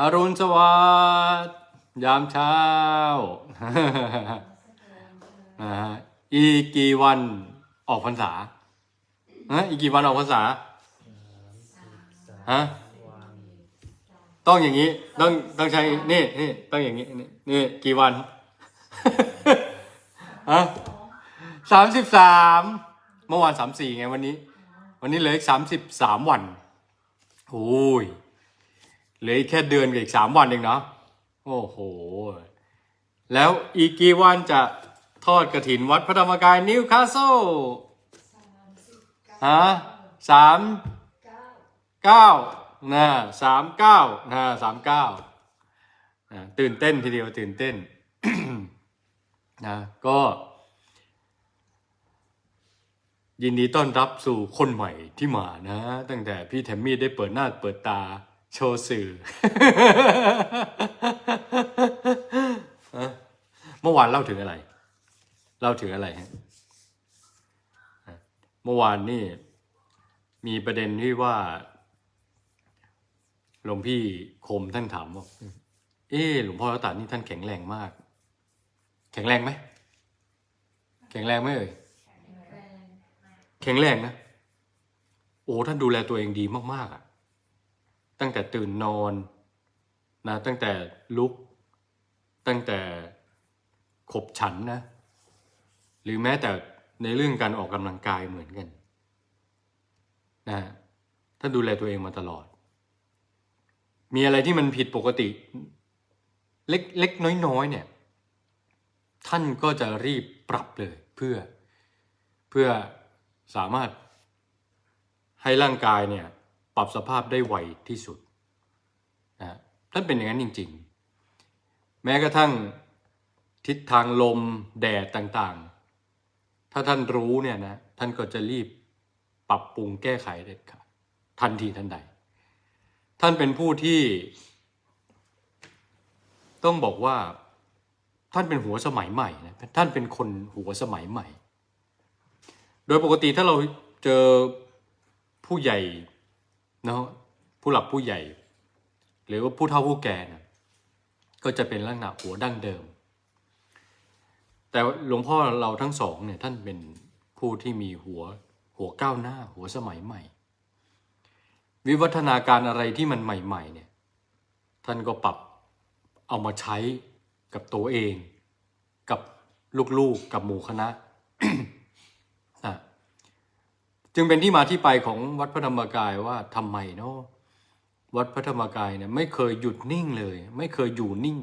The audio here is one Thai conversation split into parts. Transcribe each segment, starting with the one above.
อรุณสวัสดิ์ยามเช้านะฮะอีกกี่วันออกพรรษาฮะอีกกี่วันออกพรรษาฮะต้องอย่างนี้ ต้องต้องใช้นี่นี่ต้องอย่างนี้ นี่นี่กี่วันฮะสามสิบสามเมื่อวานสามสี่ไงวันนี้ วันนี้เหลืออีกสามสิบสามวันโอ้ย เหลืออีกแค่เดือนกับอีกสามวันเองเนาะโอ้โห แล้วอีกกี่วันจะทอดกระถินวัดพระธรรมกายนิวคาสเซิลฮะสามเก้านะสามเก้านะสามเก้าตื่นเต้นทีเดียวตื่นเต้นนะก็ ยินดีต้อนรับสู่คนใหม่ที่มานะ ตั้งแต่พี่แทมมี่ได้เปิดหน้าเปิดตา โชว์สื่อฮะเมื่อวานเล่าถึงอะไร เล่าถึงอะไรฮะฮะเมื่อวานนี่มีประเด็นที่ว่าหลวงพี่คมท่านถามว่า เออหลวงพ่อรัตตานี่ท่านแข็งแรงมาก แข็งแรงไหม แข็งแรงไหมเอ่ย แข็งแรงนะ โอ้ท่านดูแลตัวเองดีมากๆอะ่ะ ตั้งแต่ตื่นนอนนะตั้งแต่ลุก ตั้งแต่ขบฉันนะ หรือแม้แต่ในเรื่องการออกกำลังกายเหมือนกันนะท่านดูแลตัวเองมาตลอด มีอะไรที่มันผิดปกติ เล็กเล็กน้อยน้อยๆเนี่ย ท่านก็จะรีบปรับเลย เพื่อเพื่อสามารถให้ร่างกายเนี่ย ปรับสภาพได้ไวที่สุดนะท่านเป็นอย่างนั้นจริง ๆ แม้กระทั่งทิศทางลมแดดต่างๆ ถ้าท่านรู้เนี่ยนะท่านก็จะรีบปรับปรุงแก้ไขเด็ดขาดทันทีทันใด ท่านเป็นผู้ที่ ต้องบอกว่าท่านเป็นหัวสมัยใหม่นะท่านเป็นคนหัวสมัยใหม่ โดยปกติถ้าเราเจอผู้ใหญ่ นาะผู้หลักผู้ใหญ่ หรือว่าผู้เฒ่าผู้แก่นะก็จะเป็นลักษณะหัวดั้งเดิม แต่หลวงพ่อเราทั้งสองเนี่ยท่านเป็นผู้ที่มีหัวหัวก้าวหน้าหัวสมัยใหม่ วิวัฒนาการอะไรที่มันใหม่ ๆ เนี่ย ท่านก็ปรับเอามาใช้กับตัวเอง กับลูกๆกับหมู่คณะ จึงเป็นที่มาที่ไปของวัดพระธรรมกายว่าทำไมเนาะวัดพระธรรมกายเนี่ยไม่เคยหยุดนิ่งเลย ไม่เคยอยู่นิ่ง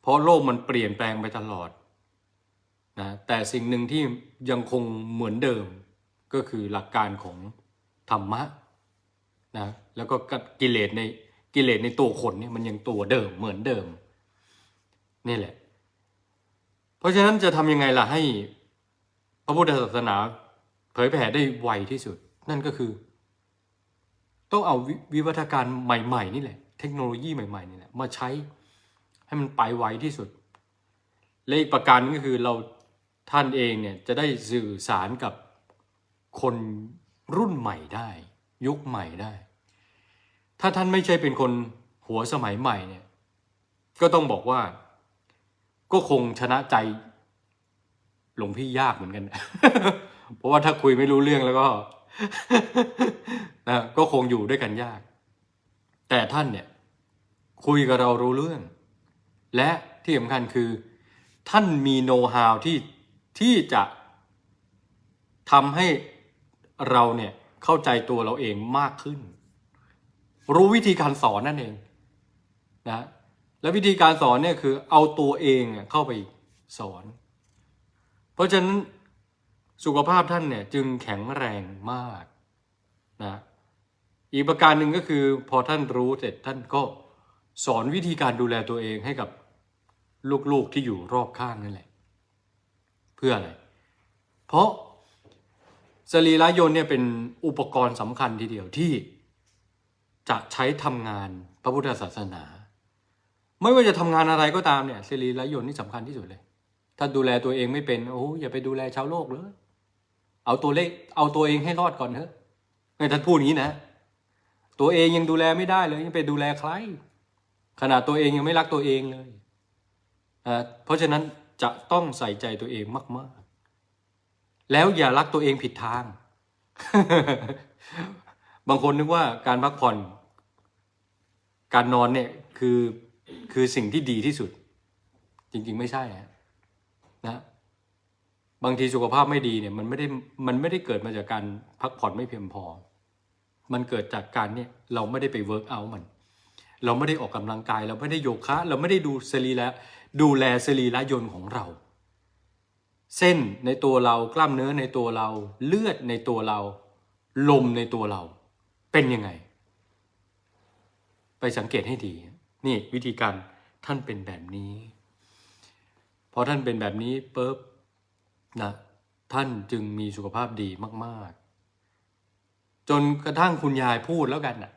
เพราะโลกมันเปลี่ยนแปลงไปตลอดนะแต่สิ่งหนึ่งที่ยังคงเหมือนเดิม ก็คือหลักการของธรรมะนะแล้วก็กิเลสในกิเลสในตัวคนเนี่ยมันยังตัวเดิมเหมือนเดิมนี่แหละ เพราะฉะนั้นจะทำยังไงล่ะให้ พระพุทธศาสนา เผยแผ่ได้ไวที่สุด นั่นก็คือ ต้องเอาววิวัฒนาการใหม่ ๆ นี่แหละ เทคโนโลยีใหม่ ๆ นี่แหละ มาใช้ให้มันไปไวที่สุด และอีกประการนึงก็คือเราท่านเองเนี่ยจะได้สื่อสารกับคนรุ่นใหม่ได้ ยุคใหม่ได้ ถ้าท่านไม่ใช่เป็นคนหัวสมัยใหม่เนี่ย ก็ต้องบอกว่า ก็คงชนะใจหลวงพี่ยากเหมือนกัน เพราะว่าถ้าคุยไม่รู้เรื่องแล้วก็นะก็คงอยู่ด้วยกันยาก แต่ท่านเนี่ยคุยกับเรารู้เรื่อง และที่สำคัญคือ ท่านมีโน้ตฮาวที่ที่จะทำให้เราเนี่ยเข้าใจตัวเราเองมากขึ้น รู้วิธีการสอนนั่นเองนะและวิธีการสอนเนี่ยคือเอาตัวเองเข้าไปสอน เพราะฉะนั้น สุขภาพท่านเนี่ยจึงแข็งแรงมากนะอีกประการหนึ่งก็คือ พอท่านรู้เสร็จท่านก็สอนวิธีการดูแลตัวเองให้กับลูกๆที่อยู่รอบข้างนั่นแหละ เพื่ออะไร เพราะสรีระยนต์เนี่ยเป็นอุปกรณ์สำคัญทีเดียวที่ จะใช้ทำงานพระพุทธศาสนา ไม่ว่าจะทำงานอะไรก็ตามเนี่ยสรีระยนต์นี่สำคัญที่สุดเลย ถ้าดูแลตัวเองไม่เป็นโอ้อย่าไปดูแลชาวโลกเลย เอาตัวเลขเอาตัวเองให้รอดก่อนเถอะให้ท่านพูดอย่างนี้นะ ตัวเองยังดูแลไม่ได้เลยยังไปดูแลใคร ขนาดตัวเองยังไม่รักตัวเองเลยเพราะฉะนั้นจะต้องใส่ใจตัวเองมาก ๆ แล้วอย่ารักตัวเองผิดทาง บางคนนึกว่าการพักผ่อน การนอนเนี่ยคือคือสิ่งที่ดีที่สุด จริง ๆ ไม่ใช่นะ บางทีสุขภาพไม่ดีเนี่ยมันไม่ได้มันไม่ได้เกิดมาจากการพักผ่อนไม่เพียงพอ มันเกิดจากการเนี่ยเราไม่ได้ไปเวิร์กเอาท์มัน เราไม่ได้ออกกำลังกาย เราไม่ได้โยคะ เราไม่ได้ดูสรีระดูแลสรีระยนต์ของเรา เส้นในตัวเรากล้ามเนื้อในตัวเรา เลือดในตัวเรา ลมในตัวเรา เป็นยังไง ไปสังเกตให้ดี นี่วิธีการท่านเป็นแบบนี้พอท่านเป็นแบบนี้ปุ๊บ นะท่านจึงมีสุขภาพดีมาก ๆ จนกระทั่งคุณยายพูดแล้วกันนะ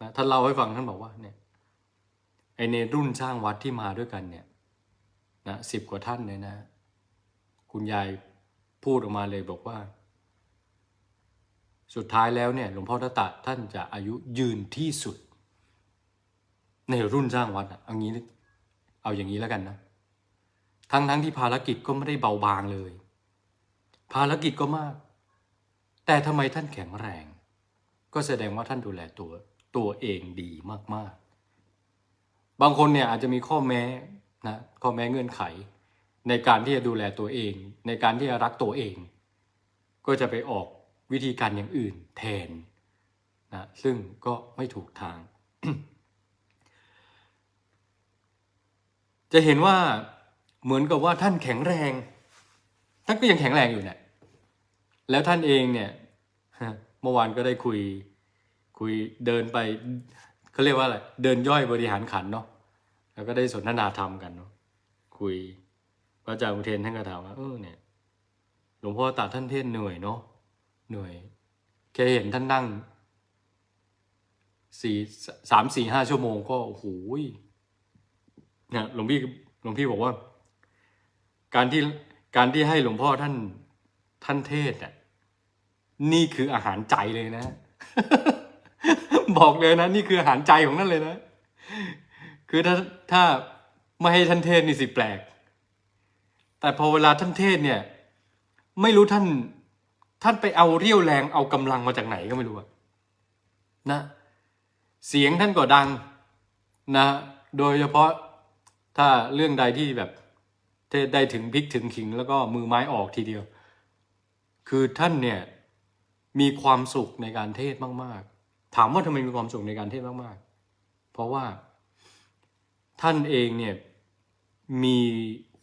นะท่านเล่าให้ฟังท่านบอกว่าเนี่ยไอในรุ่นสร้างวัดที่มาด้วยกันเนี่ยนะสิบกว่าท่านเนี่ยนะ คุณยายพูดออกมาเลยบอกว่า สุดท้ายแล้วเนี่ยหลวงพ่อตาตะท่านจะอายุยืนที่สุด ในรุ่นสร้างวัดอะเอางี้เอาอย่างนี้แล้วกันนะ ทั้งทั้งที่ภารกิจก็ไม่ได้เบาบางเลย ภารกิจก็มาก แต่ทำไมท่านแข็งแรง ก็แสดงว่าท่านดูแลตัวตัวเองดีมากๆ บางคนเนี่ยอาจจะมีข้อแม้นะข้อแม้เงื่อนไข ในการที่จะดูแลตัวเอง ในการที่จะรักตัวเอง ก็จะไปออกวิธีการอย่างอื่นแทนนะซึ่งก็ไม่ถูกทาง จะเห็นว่า เหมือนกับว่าท่านแข็งแรง ท่านก็ยังแข็งแรงอยู่เนี่ยแล้วท่านเองเนี่ยเมื่อวานก็ได้คุย คุยเดินไปเขาเรียกว่าอะไรเดินย่อยบริหารขันเนาะแล้วก็ได้สนทนาธรรมกันเนาะคุยพระอาจารย์อุเทนท่านก็ถามว่าเออเนี่ยหลวงพ่อตาท่านเทศเหนื่อยเนาะเหนื่อยแค่เห็นท่านนั่งสี่สามสี่ห้าชั่วโมงก็โอ้โหเนี่ยหลวงพี่หลวงพี่บอกว่า การที่การที่ให้หลวงพ่อท่านท่านเทศอะนี่คืออาหารใจเลยนะ บอกเลยนะ นี่คืออาหารใจของนั่นเลยนะ คือถ้าถ้าไม่ให้ท่านเทศนี่สิแปลก แต่พอเวลาท่านเทศเนี่ย ไม่รู้ท่าน ท่านไปเอาเรี่ยวแรงเอากำลังมาจากไหนก็ไม่รู้นะ เสียงท่านก็ดังนะ โดยเฉพาะถ้าเรื่องใดที่แบบ ได้ถึงพริกถึงขิงแล้วก็มือไม้ออกทีเดียว คือท่านเนี่ยมีความสุขในการเทศมาก ๆ ถามว่าทำไมมีความสุขในการเทศมาก ๆ เพราะว่าท่านเองเนี่ยมี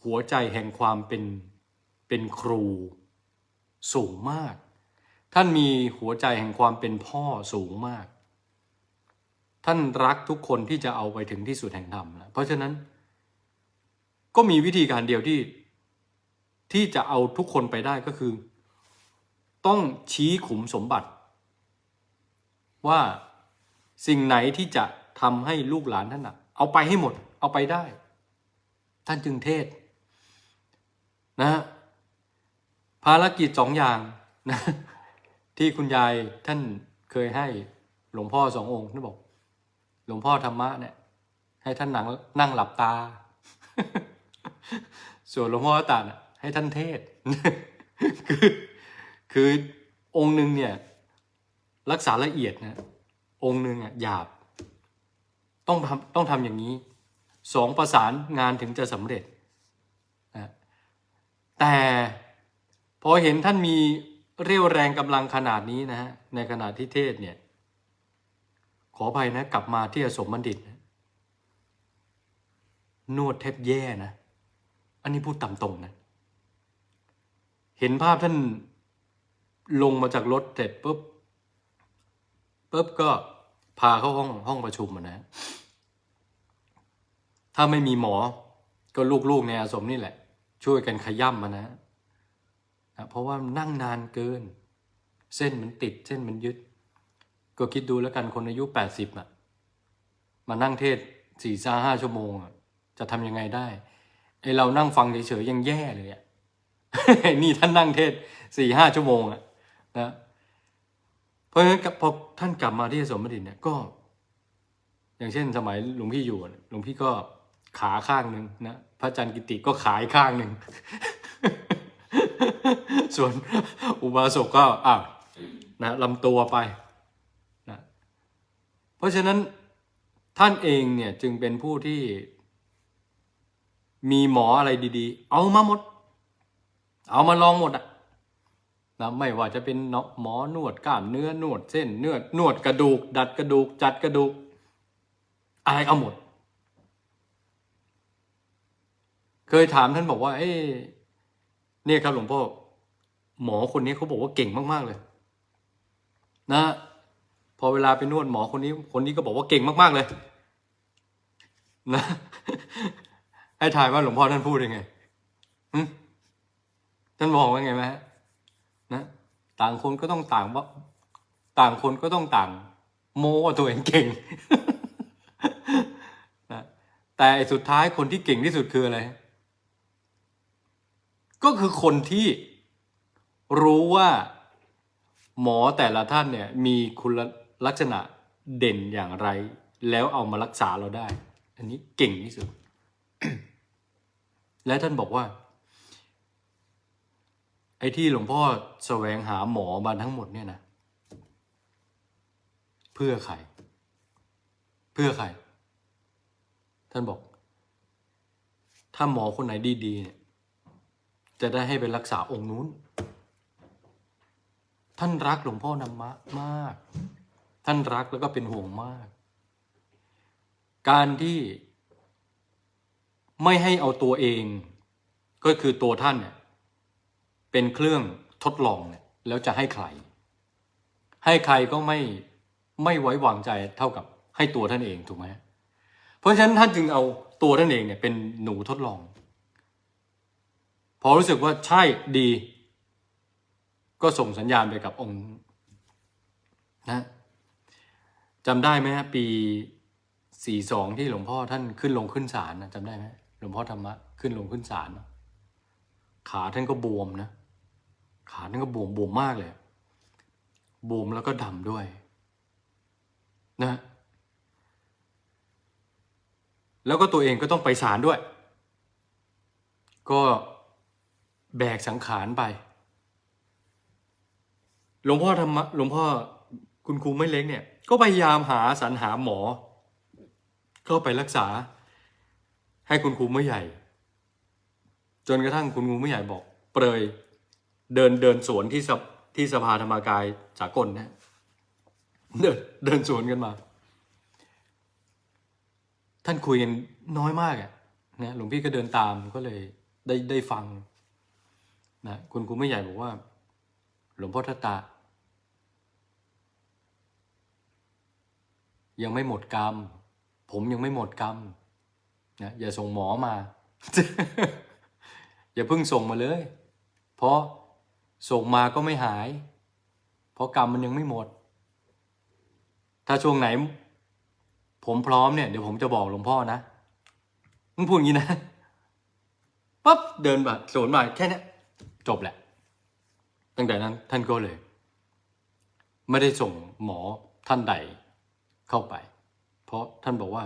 หัวใจแห่งความเป็นเป็นครูสูงมาก ท่านมีหัวใจแห่งความเป็นพ่อสูงมาก ท่านรักทุกคนที่จะเอาไปถึงที่สุดแห่งธรรมนะเพราะฉะนั้น ก็มีวิธีการเดียวที่ ที่จะเอาทุกคนไปได้ก็คือ ต้องชี้ขุมสมบัติ ว่าสิ่งไหนที่จะทำให้ลูกหลานท่านอะเอาไปให้หมด เอาไปได้ ท่านจึงเทศนะฮะภารกิจสองอย่างนะที่คุณยายท่านเคยให้หลวงพ่อสององค์ท่านบอก หลวงพ่อธรรมะเนี่ย ให้ท่านนั่งนั่งหลับตา ส่วนหลวงพ่อตาน่ะให้ท่านเทศ คือคือองค์หนึ่งเนี่ยรักษาละเอียดนะองค์หนึ่งอะหยาบ ต้องทำต้องทำอย่างนี้สองประสานงานถึงจะสำเร็จนะแต่พอเห็นท่านมีเรี่ยวแรงกำลังขนาดนี้นะฮะในขณะที่เทศเนี่ย ขออภัยนะ กลับมาที่อสมบัณฑิตนะนวดแทบแย่นะ อันนี้พูดตามตรงนะ เห็นภาพท่านลงมาจากรถเสร็จปุ๊บปุ๊บก็พาเข้าห้องห้องประชุมนะ ถ้าไม่มีหมอก็ลูกๆในอาสมนี่แหละ ช่วยกันขย่ำมานะนะเพราะว่านั่งนานเกิน เส้นมันติดเส้นมันยึด ก็คิดดูแล้วกันคนอายุแปดสิบอะมานั่งเทศสี่ซาห้าชั่วโมงอะจะทำยังไงได้ ไอเรานั่งฟังเฉยๆยังแย่เลยอะนี่ท่านนั่งเทศสี่ห้าชั่วโมงอะนะเพราะฉะนั้นพอท่านกลับมาที่สมบดิเนี่ยก็ อย่างเช่นสมัยหลวงพี่อยู่หลวงพี่ก็ขาข้างหนึ่งนะพระอาจารย์กิติก็ขายข้างหนึ่งส่วนอุบาสกก็อะนะลำตัวไปนะเพราะฉะนั้นท่านเองเนี่ยจึงเป็นผู้ที่ มีหมออะไรดีๆ เอามาหมด เอามาลองหมดอะนะไม่ว่าจะเป็นหมอนวดกล้ามเนื้อนวดเส้นเนื้อนวดกระดูก ดัดกระดูก จัดกระดูก อะไรเอาหมด เคยถามท่านบอกว่า เอ้เนี่ยครับหลวงพ่อหมอคนนี้เขาบอกว่าเก่งมากๆเลย นะ พอเวลาไปนวดหมอคนนี้ คนนี้ก็บอกว่าเก่งมากๆเลย นะ ให้ถ่ายว่าหลวงพ่อท่านพูดยังไงท่านบอกว่าไงไหมฮะนะต่างคนก็ต้องต่างว่า ต่างคนก็ต้องต่าง โม้ว่าตัวเองเก่งนะแต่สุดท้ายคนที่เก่งที่สุดคืออะไร ก็คือคนที่รู้ว่าหมอแต่ละท่านเนี่ย มีคุณลักษณะเด่นอย่างไร แล้วเอามารักษาเราได้ อันนี้เก่งที่สุด และท่านบอกว่า ไอ้ที่หลวงพ่อแสวงหาหมอมาทั้งหมดเนี่ยนะ เพื่อใคร เพื่อใคร ท่านบอก ถ้าหมอคนไหนดีๆเนี่ยจะได้ให้ไปรักษาองค์นู้น ท่านรักหลวงพ่อนำมะมาก ท่านรักแล้วก็เป็นห่วงมาก การที่ ไม่ให้เอาตัวเอง ก็คือตัวท่านเนี่ยเป็นเครื่องทดลองเนี่ยแล้วจะให้ใคร ให้ใครก็ไม่ไม่ไว้วางใจเท่ากับให้ตัวท่านเองถูกไหมเพราะฉะนั้นท่านจึงเอาตัวท่านเองเนี่ยเป็นหนูทดลอง พอรู้สึกว่าใช่ดี ก็ส่งสัญญาณไปกับองค์นะจำได้ไหมฮะปีสี่สองที่หลวงพ่อท่านขึ้นลงขึ้นศาลนะจำได้ไหม หลวงพ่อธรรมะขึ้นลงขึ้นศาลนะขาท่านก็บวมนะ ขาท่านก็บวมบวมมากเลย บวมแล้วก็ดำด้วย นะ แล้วก็ตัวเองก็ต้องไปศาลด้วย ก็แบกสังขารไป หลวงพ่อธรรมะหลวงพ่อคุณครูไม่เล็กเนี่ย ก็พยายามหาสรรหาหมอก็ไปรักษา ให้คุณครูไม่ใหญ่ จนกระทั่งคุณครูไม่ใหญ่บอก เปรยเดินเดินสวนที่สที่สภาธรรมกายสากลนะเดินเดินสวนกันมา ท่านคุยกันน้อยมากอะนะหลวงพี่ก็เดินตามก็เลยได้ได้ฟังนะคุณครูไม่ใหญ่บอกว่า หลวงพ่อทัตตายังไม่หมดกรรม ผมยังไม่หมดกรรม นะอย่าส่งหมอมา อย่าเพิ่งส่งมาเลย เพราะส่งมาก็ไม่หาย เพราะกรรมมันยังไม่หมด ถ้าช่วงไหน ผมพร้อมเนี่ยเดี๋ยวผมจะบอกหลวงพ่อนะมึงพูดอย่างนี้นะปั๊บเดินมาสวนมาแค่นี้จบแหละ ตั้งแต่นั้นท่านก็เลย ไม่ได้ส่งหมอท่านใดเข้าไป เพราะท่านบอกว่า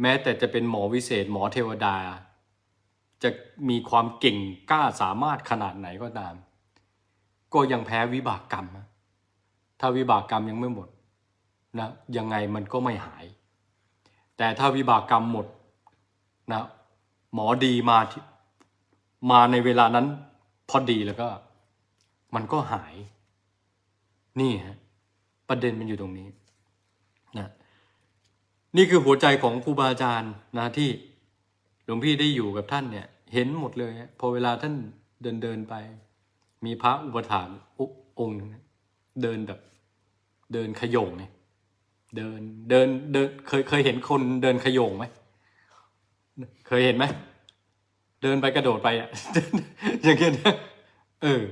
แม้แต่จะเป็นหมอวิเศษหมอเทวดา จะมีความเก่งกล้าสามารถขนาดไหนก็ตาม ก็ยังแพ้วิบากกรรม ถ้าวิบากกรรมยังไม่หมดนะยังไงมันก็ไม่หาย แต่ถ้าวิบากกรรมหมดนะหมอดีมาที่มาในเวลานั้นพอดีแล้วก็ มันก็หาย นี่ฮะประเด็นมันอยู่ตรงนี้นะ นี่คือหัวใจของครูบาอาจารย์นะที่หลวงพี่ได้อยู่กับท่านเนี่ย เห็นหมดเลยพอเวลาท่านเดินเดินไป มีพระอุปถากอุองค์หนึ่งเดินแบบเดินขยงไงเดินเดินเดินเคยเคยเห็นคนเดินขยงไหมเคยเห็นไหมเดินไปกระโดดไปอะอย่างเงี้ยเออ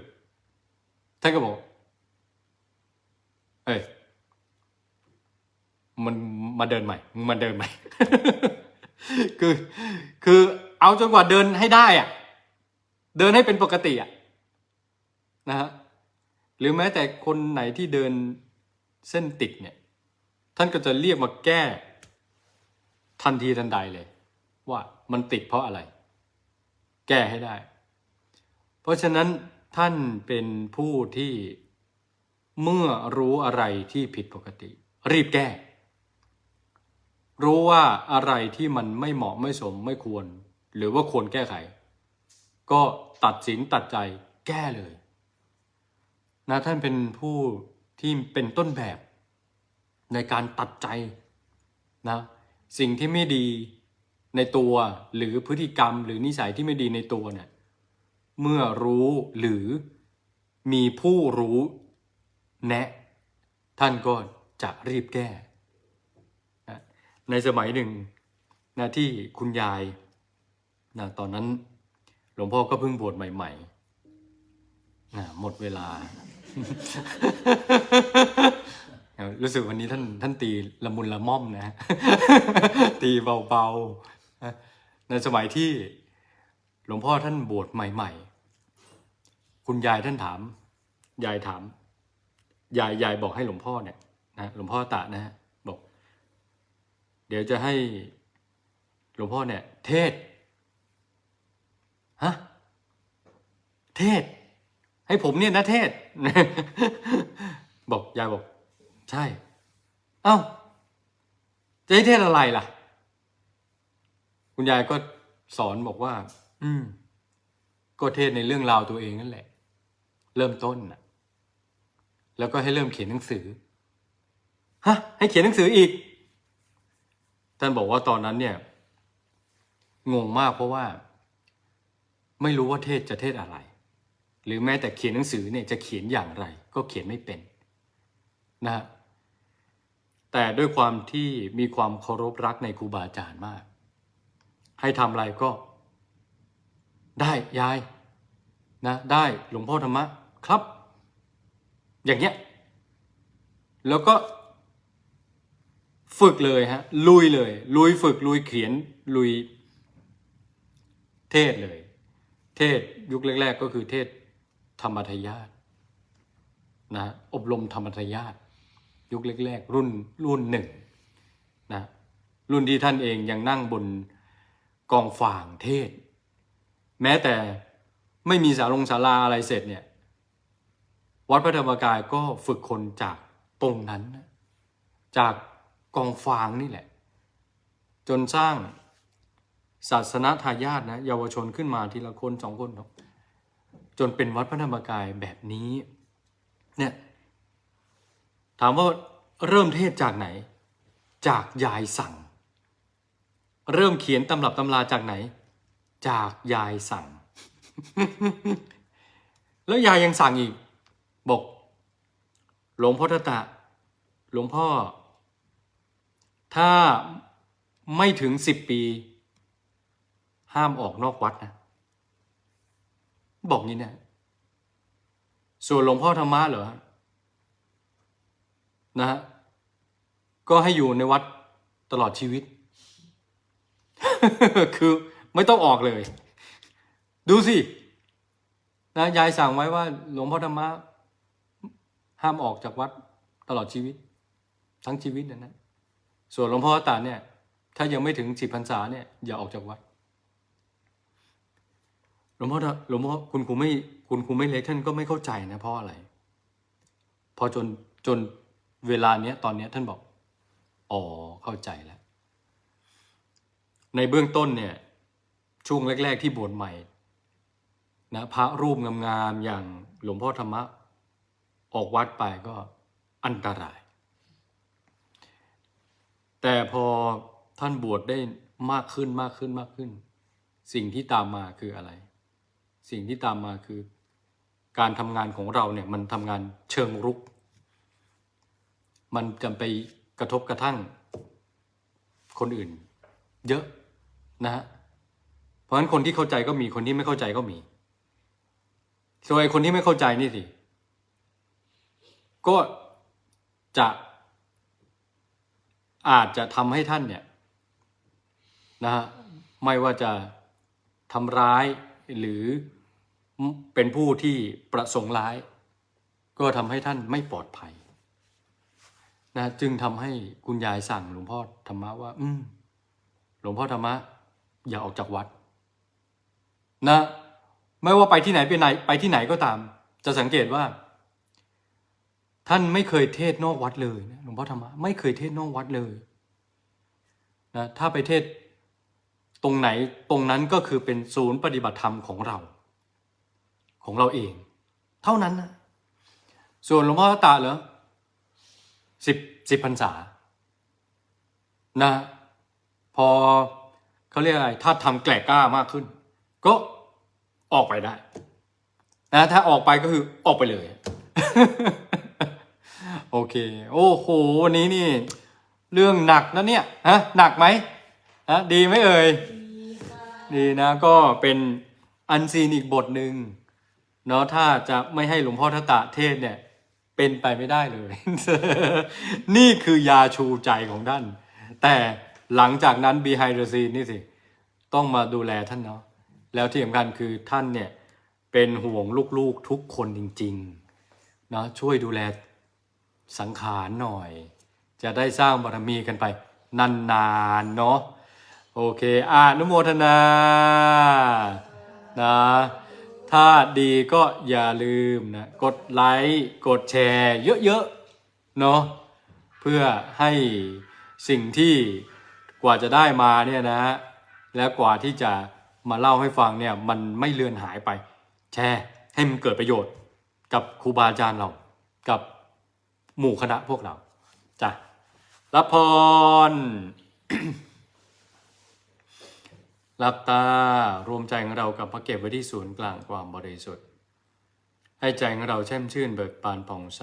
ท่านก็บอกเอ้ย มันมาเดินใหม่มาเดินใหม่ คือ คือเอาจนกว่าเดินให้ได้อะเดินให้เป็นปกติอะนะฮะหรือแม้แต่คนไหนที่เดินเส้นติดเนี่ย ท่านก็จะเรียกมาแก้ ทันทีทันใดเลย ว่ามันติดเพราะอะไร แก้ให้ได้ เพราะฉะนั้นท่านเป็นผู้ที่เมื่อรู้อะไรที่ผิดปกติ รีบแก้ รู้ว่าอะไรที่มันไม่เหมาะไม่สมไม่ควร หรือว่าควรแก้ไข ก็ตัดสินตัดใจแก้เลยนะท่านเป็นผู้ที่เป็นต้นแบบในการตัดใจนะสิ่งที่ไม่ดีในตัวหรือพฤติกรรม หรือนิสัยที่ไม่ดีในตัวเนี่ยเมื่อรู้หรือมีผู้รู้แนะ ท่านก็จะรีบแก้ ในสมัยหนึ่งนะที่คุณยายนะตอนนั้นหลวงพ่อก็เพิ่งบวชใหม่ๆนะหมดเวลา รู้สึกวันนี้ท่านท่านตีละมุนละม่อมนะ ตีเบาๆ ในสมัยที่หลวงพ่อท่านบวชใหม่ ๆ คุณยายท่านถาม ยายถาม ยายยายบอกให้หลวงพ่อเนี่ยนะหลวงพ่อตะนะฮะ ดี๋ยวจะให้หลวงพ่อเนี่ย เทศ ฮะ เทศ ให้ผมเนี่ยนะเทศ บอกยายบอก ใช่ เอ้า จะให้เทศอะไรล่ะ คุณยายก็สอนบอกว่า อืม ก็เทศในเรื่องราวตัวเองนั่นแหละ เริ่มต้นนะแล้วก็ให้เริ่มเขียนหนังสือ ฮะ ให้เขียนหนังสืออีก ท่านบอกว่าตอนนั้นเนี่ยงงมากเพราะว่า ไม่รู้ว่าเทศจะเทศอะไร หรือแม้แต่เขียนหนังสือเนี่ยจะเขียนอย่างไร ก็เขียนไม่เป็นนะฮะแต่ด้วยความที่มีความเคารพรักในครูบาอาจารย์มาก ให้ทำอะไรก็ ได้ยายนะได้หลวงพ่อธรรมะครับ อย่างเงี้ยแล้วก็ ฝึกเลยฮะลุยเลย ลุยฝึกลุยเขียนลุยเทศเลย เทศยุคแรก ๆ ก็คือเทศธรรมทายาทนะอบรมธรรมทายาทยุคแรก ๆ รุ่นรุ่นหนึ่งนะรุ่นที่ท่านเองยังนั่งบนกองฝางเทศ แม้แต่ไม่มีสาลงศาลาอะไรเสร็จเนี่ยวัดพระธรรมกายก็ฝึกคนจากตรงนั้น จาก กองฟางนี่แหละ จนสร้างศาสนาทายาทนะเยาวชนขึ้นมาทีละคนสองคนเนาะจนเป็นวัดพระธรรมกายแบบนี้เนี่ยถามว่าเริ่มเทศจากไหน จากยายสั่ง เริ่มเขียนตำรับตำราจากไหน จากยายสั่ง แล้วยายยังสั่งอีก บอก หลวงพ่อตะหลวงพ่อ ถ้าไม่ถึงสิบปี ห้ามออกนอกวัดนะ บอกงี้เนะส่วนหลวงพ่อธรรมะเหรอนะฮะก็ให้อยู่ในวัดตลอดชีวิต คือไม่ต้องออกเลย ดูสินะยายสั่งไว้ว่า หลวงพ่อธรรมะห้ามออกจากวัดตลอดชีวิต ทั้งชีวิตนะนะ ส่วนหลวงพ่อตาเนี่ย ถ้ายังไม่ถึงสิบพรรษาเนี่ยอย่าออกจากวัดหลวงพ่อตาหลวงพ่อคุณครูไม่คุณครูไม่เล็กท่านก็ไม่เข้าใจนะเพราะอะไร พอจนจนเวลาเนี้ยตอนเนี้ยท่านบอกอ๋อเข้าใจแล้ว ในเบื้องต้นเนี่ย ช่วงแรก ๆ ที่บวชใหม่นะพระรูปงามๆอย่างหลวงพ่อธรรมะ ออกวัดไปก็อันตราย แต่พอท่านบวชได้มากขึ้นมากขึ้นมากขึ้น สิ่งที่ตามมาคืออะไร สิ่งที่ตามมาคือ การทำงานของเราเนี่ยมันทำงานเชิงรุก มันจะไปกระทบกระทั่งคนอื่น เยอะนะฮะเพราะฉะนั้นคนที่เข้าใจก็มีคนที่ไม่เข้าใจก็มีส่วนไอ้คนที่ไม่เข้าใจนี่สิก็จะ อาจจะทำให้ท่านเนี่ยนะฮะไม่ว่าจะทำร้ายหรือเป็นผู้ที่ประสงค์ร้าย ก็ทำให้ท่านไม่ปลอดภัยนะจึงทำให้คุณยายสั่งหลวงพ่อธรรมะว่า อืมหลวงพ่อธรรมะ อย่าออกจากวัด นะ ไม่ว่าไปที่ไหนไปไหน ไปที่ไหนก็ตาม จะสังเกตว่า ท่านไม่เคยเทศนอกวัดเลยหลวงพ่อธรรมะไม่เคยเทศนอกวัดเลยนะถ้าไปเทศตรงไหนตรงนั้นก็คือเป็นศูนย์ปฏิบัติธรรมของเรา ของเราเอง เท่านั้นนะส่วนหลวงพ่อตาเหรอสิบสิบพรรษานะพอเขาเรียกอะไรถ้าทำแกลกกล้ามากขึ้น ก็ออกไปได้นะถ้าออกไปก็คือออกไปเลย โอเค โอ้โห วันนี้นี่ เรื่องหนักนะเนี่ยฮะหนักไหมฮะดีไหมเอ่ย ดีนะก็เป็นอันซีนอีกบทหนึ่งเนาะถ้าจะไม่ให้หลวงพ่อทัตตะเทศเนี่ย เป็นไปไม่ได้เลย นี่คือยาชูใจของท่าน แต่หลังจากนั้น behind the scene นี่สิ ต้องมาดูแลท่านเนาะแล้วที่สำคัญคือท่านเนี่ย เป็นห่วงลูกๆทุกคนจริงๆเนาะช่วยดูแล สังขารหน่อย จะได้สร้างบารมีกันไป นานๆเนาะโอเคอานุโมทนานะถ้าดีก็อย่าลืมนะกดไลค์กดแชร์เยอะๆเนาะเพื่อให้สิ่งที่กว่าจะได้มาเนี่ยนะและกว่าที่จะมาเล่าให้ฟังเนี่ยมันไม่เลือนหายไป แชร์ให้มันเกิดประโยชน์กับครูบาอาจารย์เรากับ หมู่คณะพวกเราจ้ะรับพรหลับตารวมใจของเรากับพระเก็บไว้ที่ศูนย์กลางความบริสุทธิ์ ให้ใจของเราแช่มชื่นเบิกบานผ่องใส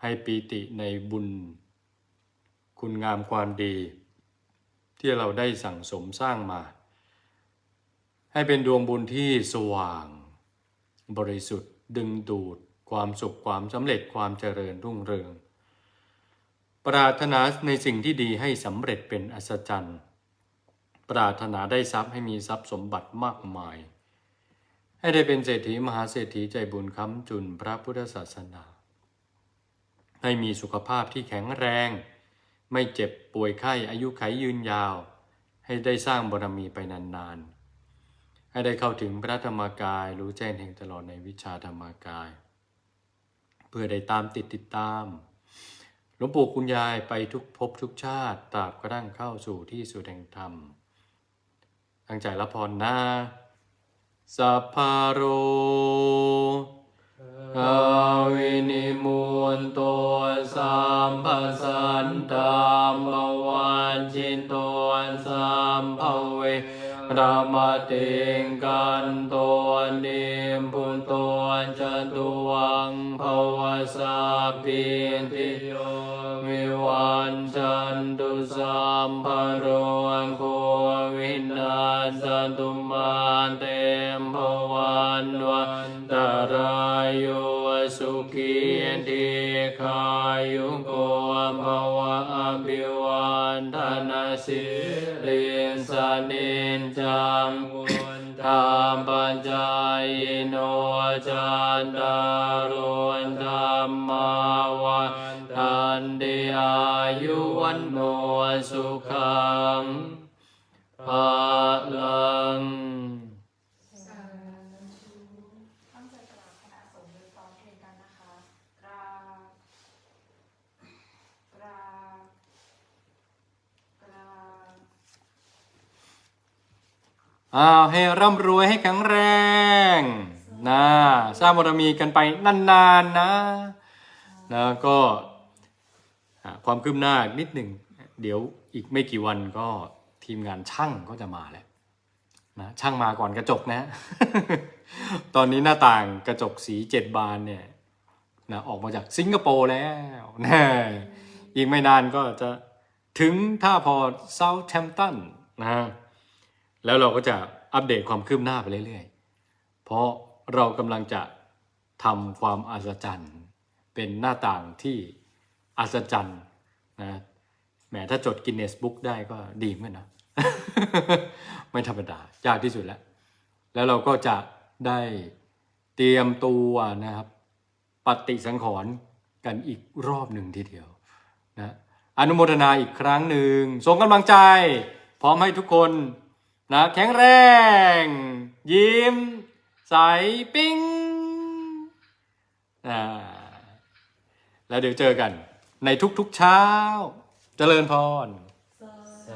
ให้ปีติในบุญ คุณงามความดี ที่เราได้สั่งสมสร้างมา ให้เป็นดวงบุญที่สว่าง บริสุทธิ์ดึงดูด ความสุขความสำเร็จความเจริญรุ่งเรือง ปรารถนาในสิ่งที่ดีให้สำเร็จเป็นอัศจรรย์ ปรารถนาได้ทรัพย์ให้มีทรัพย์สมบัติมากมาย ให้ได้เป็นเศรษฐีมหาเศรษฐีใจบุญค้ำจุนพระพุทธศาสนา ให้มีสุขภาพที่แข็งแรง ไม่เจ็บป่วยไข้อายุไขยืนยาว ให้ได้สร้างบารมีไปนานๆให้ได้เข้าถึงพระธรรมกายรู้แจ้งแห่งตลอดในวิชาธรรมกาย พื่อได้ตามติดติดตาม หลวงปู่คุณยายไปทุกภพทุกชาติตราบกระทั่งเข้าสู่ที่สุดแห่งธรรมตั้งใจรับพรนะสัพพาโรอาวินิมุนโตสัมภสันตามภวันชินโตสัมภเวรามติง ตารวรธรรมาวันทันเดีอายุวันโนสุขังภาลังสาธุตั้งใจกรามเพรียงอ้าวให้ร่ำรวยให้แข็งแรง นะ สร้างบารมีกันไปนานๆนะ แล้วก็ความคืบหน้านิดหนึ่ง เดี๋ยวอีกไม่กี่วันก็ทีมงานช่างก็จะมาแล้วนะช่างมาก่อนกระจกนะ ตอนนี้หน้าต่างกระจกสีเจ็ดบานเนี่ยนะออกมาจากสิงคโปร์แล้วนะอีกไม่นานก็จะถึงท่าพอเซาท์แฮมป์ตันนะแล้วเราก็จะอัปเดตความคืบหน้าไปเรื่อยๆ เพราะ เรากำลังจะทำความอัศจรรย์ เป็นหน้าต่างที่อัศจรรย์นะแหมถ้าจดกินเนสบุ๊กได้ก็ดีเหมือนนะ ไม่ธรรมดายากที่สุดแล้ว แล้วเราก็จะได้เตรียมตัวนะครับปฏิสังขรณ์กันอีกรอบหนึ่งทีเดียวนะอนุโมทนาอีกครั้งหนึ่งส่งกำลังใจ พร้อมให้ทุกคนนะแข็งแรง ยิ้ม ใสปิ้งอ่แล้วเดี๋ยวเจอกันในทุกๆเช้า เจริญพร